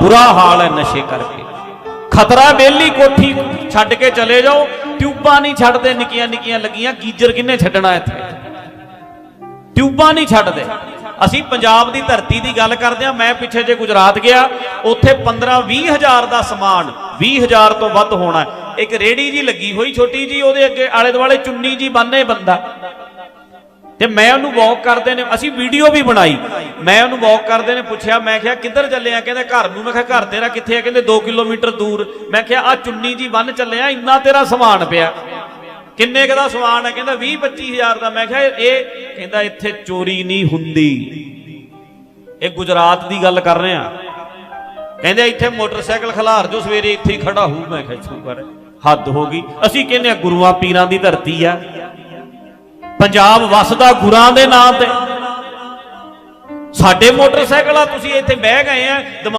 ਬੁਰਾ ਹਾਲ ਹੈ ਨਸ਼ੇ ਕਰਕੇ। ਖਤਰਾ ਬੇਲੀ ਕੋਠੀ ਛੱਡ ਕੇ ਚਲੇ ਜਾਓ, ਟਿਊਬਾਂ ਨਹੀਂ ਛੱਡਦੇ, ਨਿੱਕੀਆਂ ਨਿੱਕੀਆਂ ਲੱਗੀਆਂ, ਗੀਜਰ ਕਿੰਨੇ ਛੱਡਣਾ ਇੱਥੇ? ਟਿਊਬਾਂ ਨਹੀਂ ਛੱਡਦੇ। ਅਸੀਂ ਪੰਜਾਬ ਦੀ ਧਰਤੀ ਦੀ ਗੱਲ ਕਰਦੇ ਆ ਮੈਂ ਪਿੱਛੇ ਜੇ ਗੁਜਰਾਤ ਗਿਆ, ਉੱਥੇ 15 20 ਹਜ਼ਾਰ ਦਾ ਸਮਾਨ 20 ਹਜ਼ਾਰ ਤੋਂ ਵੱਧ ਹੋਣਾ ਇੱਕ ਰੇੜੀ ਜੀ ਲੱਗੀ ਹੋਈ ਛੋਟੀ ਜੀ, ਉਹਦੇ ਅੱਗੇ ਆਲੇ ਦੁਆਲੇ ਚੁੰਨੀ ਜੀ ਬੰਨੇ ਬੰਦਾ। ਤੇ ਮੈਂ ਉਹਨੂੰ ਵਾਕ ਕਰਦੇ ਨੇ, ਅਸੀਂ ਵੀਡੀਓ ਵੀ ਬਣਾਈ। ਮੈਂ ਉਹਨੂੰ ਵਾਕ ਕਰਦੇ ਨੇ ਪੁੱਛਿਆ, ਮੈਂ ਕਿਹਾ, ਕਿੱਧਰ ਚੱਲੇ ਆ? ਕਹਿੰਦੇ, ਘਰ ਨੂੰ। ਮੈਂ ਕਿਹਾ, ਘਰ ਤੇਰਾ ਕਿੱਥੇ ਆ? ਕਹਿੰਦੇ 2 ਕਿਲੋਮੀਟਰ ਦੂਰ। ਮੈਂ ਕਿਹਾ ਆ ਚੁੰਨੀ ਜੀ ਬੰਨ ਚੱਲੇ ਆ, ਇੰਨਾ ਤੇਰਾ ਸਮਾਨ ਪਿਆ। ਕਿੰਨੇ ਕੁ ਦਾ ਸਮਾਨ ਹੈ ਕਹਿੰਦਾ 20 25000 ਦਾ। ਮੈਂ ਕਿਹਾ, ਇਹ ਕਹਿੰਦਾ, ਇੱਥੇ ਚੋਰੀ ਨਹੀਂ ਹੁੰਦੀ। ਇਹ ਗੁਜਰਾਤ ਦੀ ਗੱਲ ਕਰ ਰਹੇ ਆ। ਕਹਿੰਦੇ, ਇੱਥੇ ਮੋਟਰਸਾਈਕਲ ਖਲਾਰ ਜੋ, ਸਵੇਰੇ ਇੱਥੇ ਹੀ ਖੜਾ ਹੋਊ। ਮੈਂ ਕਿਹਾ ਸ਼ੁਕਰ ਹੱਦ ਹੋ ਗਈ। ਅਸੀਂ ਕਹਿੰਦੇ ਆ, ਗੁਰੂਆਂ ਪੀਰਾਂ ਦੀ ਧਰਤੀ ਆ। ਪੰਜਾਬ ਵਸਦਾ ਗੁਰਾਂ ਦੇ ਨਾਂ ਤੇ। ਸਾਡੇ ਮੋਟਰਸਾਈਕਲ ਆ ਤੁਸੀਂ ਇੱਥੇ ਬਹਿ ਗਏ ਆ